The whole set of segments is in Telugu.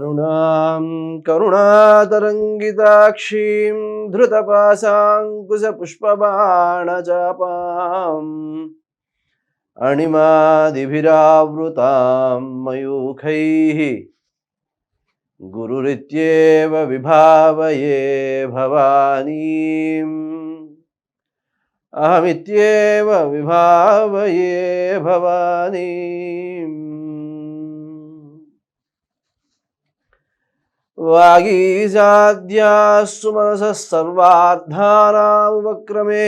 కరుణాం కరుణాతరంగితాక్షీం ధృతపాశాంకుశపుష్పబాణజాపాం అణిమాదిభిరావృతాం మయూఖై గురురిత్యేవ విభావయే భవానీం అహమిత్యేవ విభావయే భవానీం వాగీజాద్యాస్సు మనసः సర్వార్థానాముపక్రమే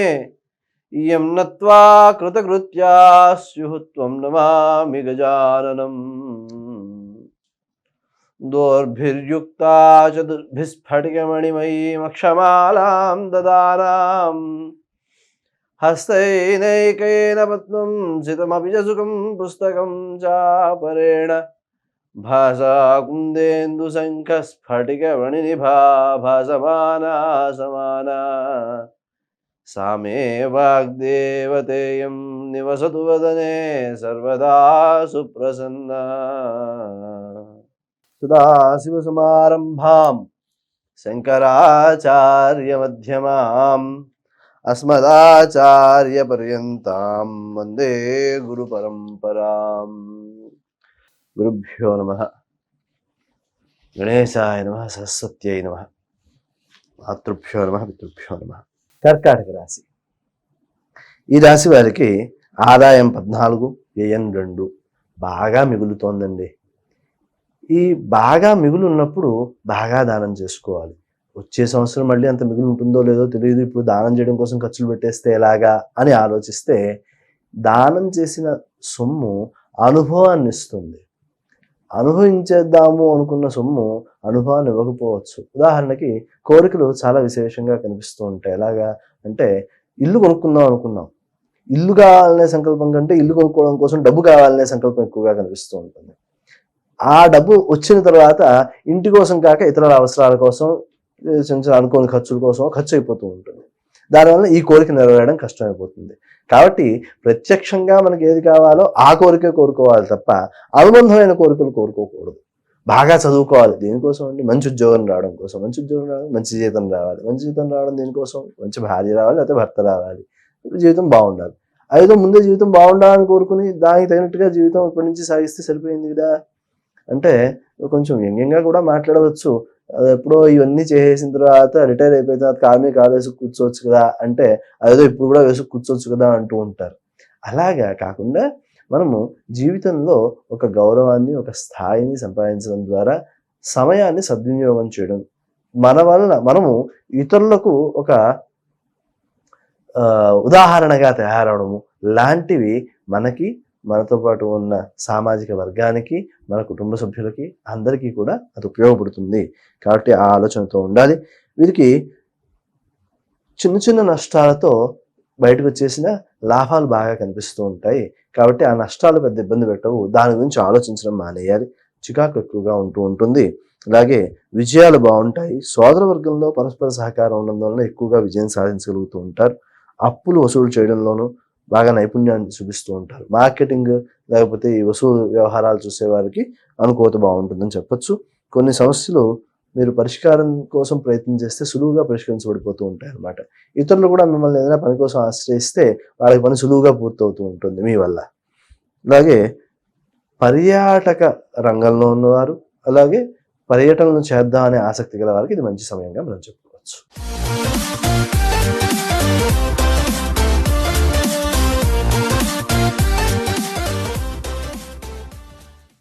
ఇయం నత్వా కృతకృత్యా స్యుః త్వం నమామి గజాననం. దోర్భిర్యుక్తా చతుర్భిస్ఫటికమణిమయీమక్షమాలాం దదానాం హస్తైనైకేన పద్మం సితమపి చ సుఖం పుస్తకం చాపరేణ భాసాకుందేందు శంఖ స్ఫటిక వణినిభా భాసమానా సమానా సామే వాగ్దేవతేయం నివసతు వదనే సర్వదా సుప్రసన్నా సదాశివసమారంభాం శంకరాచార్యమధ్యమాం అస్మదాచార్యపర్యంతాం వందే గురుపరంపరాం గురుభ్యో నమ. గణేశాయ నమ సరస్వత్యై నమ. మాతృభ్యో నమ పితృభ్యో నమ. కర్కాటక రాశి. ఈ రాశి వారికి ఆదాయం పద్నాలుగు వ్యయం రెండు. బాగా మిగులుతోందండి. ఈ బాగా మిగులు ఉన్నప్పుడు బాగా దానం చేసుకోవాలి. వచ్చే సంవత్సరం మళ్ళీ అంత మిగులు ఉంటుందో లేదో తెలియదు. ఇప్పుడు దానం చేయడం కోసం ఖర్చులు పెట్టేస్తే ఎలాగా అని ఆలోచిస్తే దానం చేసిన సొమ్ము అనుభవాన్ని ఇస్తుంది. అనుభవించేద్దాము అనుకున్న సొమ్ము అనుభవాన్ని ఇవ్వకపోవచ్చు. ఉదాహరణకి కోరికలు చాలా విశేషంగా కనిపిస్తూ ఉంటాయి. ఎలాగా అంటే ఇల్లు కొనుక్కుందాం అనుకున్నాం. ఇల్లు కావాలనే సంకల్పం కంటే ఇల్లు కొనుక్కోవడం కోసం డబ్బు కావాలనే సంకల్పం ఎక్కువగా కనిపిస్తూ ఉంటుంది. ఆ డబ్బు వచ్చిన తర్వాత ఇంటి కోసం కాక ఇతరుల అవసరాల కోసం చిన్న చిన్న అనుకోని ఖర్చుల కోసం ఖర్చు అయిపోతూ ఉంటుంది. దానివల్ల ఈ కోరిక నెరవేరడం కష్టమైపోతుంది. కాబట్టి ప్రత్యక్షంగా మనకి ఏది కావాలో ఆ కోరికే కోరుకోవాలి తప్ప అనుబంధమైన కోరికలు కోరుకోకూడదు. బాగా చదువుకోవాలి దేనికోసం అండి. మంచి ఉద్యోగం రావడం కోసం. మంచి ఉద్యోగం రావడం మంచి జీతం రావాలి. మంచి జీతం రావడం దేనికోసం. మంచి భార్య రావాలి లేకపోతే భర్త రావాలి. జీవితం బాగుండాలి. ఐదో ముందే జీవితం బాగుండాలని కోరుకుని దానికి తగినట్టుగా జీవితం ఇప్పటి నుంచి సాగిస్తే సరిపోయింది కదా? అంటే కొంచెం వ్యంగ్యంగా కూడా మాట్లాడవచ్చు. అది ఎప్పుడో ఇవన్నీ చేసేసిన తర్వాత రిటైర్ అయిపోయిన తర్వాత కాలు కాలు వేసుకు కూర్చోవచ్చు కదా అంటే అదేదో ఇప్పుడు కూడా వేసుకు కూర్చోవచ్చు కదా అంటూ ఉంటారు. అలాగా కాకుండా మనము జీవితంలో ఒక గౌరవాన్ని ఒక స్థాయిని సంపాదించడం ద్వారా సమయాన్ని సద్వినియోగం చేయడం మన వలన మనము ఇతరులకు ఒక ఉదాహరణగా తయారవడము లాంటివి మనకి మనతో పాటు ఉన్న సామాజిక వర్గానికి మన కుటుంబ సభ్యులకి అందరికీ కూడా అది ఉపయోగపడుతుంది. కాబట్టి ఆ ఆలోచనతో ఉండాలి. వీరికి చిన్న చిన్న నష్టాలతో బయటకు వచ్చేసిన లాభాలు బాగా కనిపిస్తూ ఉంటాయి. కాబట్టి ఆ నష్టాలు పెద్ద ఇబ్బంది పెట్టవు. దాని గురించి ఆలోచించడం మానేయాలి. చికాకు ఎక్కువగా ఉంటూ ఉంటుంది. అలాగే విజయాలు బాగుంటాయి. సోదర వర్గంలో పరస్పర సహకారం ఉండడం వలన ఎక్కువగా విజయం సాధించగలుగుతూ ఉంటారు. అప్పులు వసూలు చేయడంలోనూ బాగా నైపుణ్యాన్ని చూపిస్తూ ఉంటారు. మార్కెటింగ్ లేకపోతే ఈ వసూలు వ్యవహారాలు చూసేవారికి అనుకోత బాగుంటుందని చెప్పొచ్చు. కొన్ని సమస్యలు మీరు పరిష్కారం కోసం ప్రయత్నం చేస్తే సులువుగా పరిష్కరించబడిపోతూ ఉంటాయి అన్నమాట ఇతరులు కూడా మిమ్మల్ని ఏదైనా పని కోసం ఆశ్రయిస్తే వాళ్ళకి పని సులువుగా పూర్తవుతూ ఉంటుంది మీ వల్ల. అలాగే పర్యాటక రంగంలో ఉన్నవారు అలాగే పర్యటనలు చేద్దాం అనే ఆసక్తి గల వారికి ఇది మంచి సమయంగా మనం చెప్పుకోవచ్చు.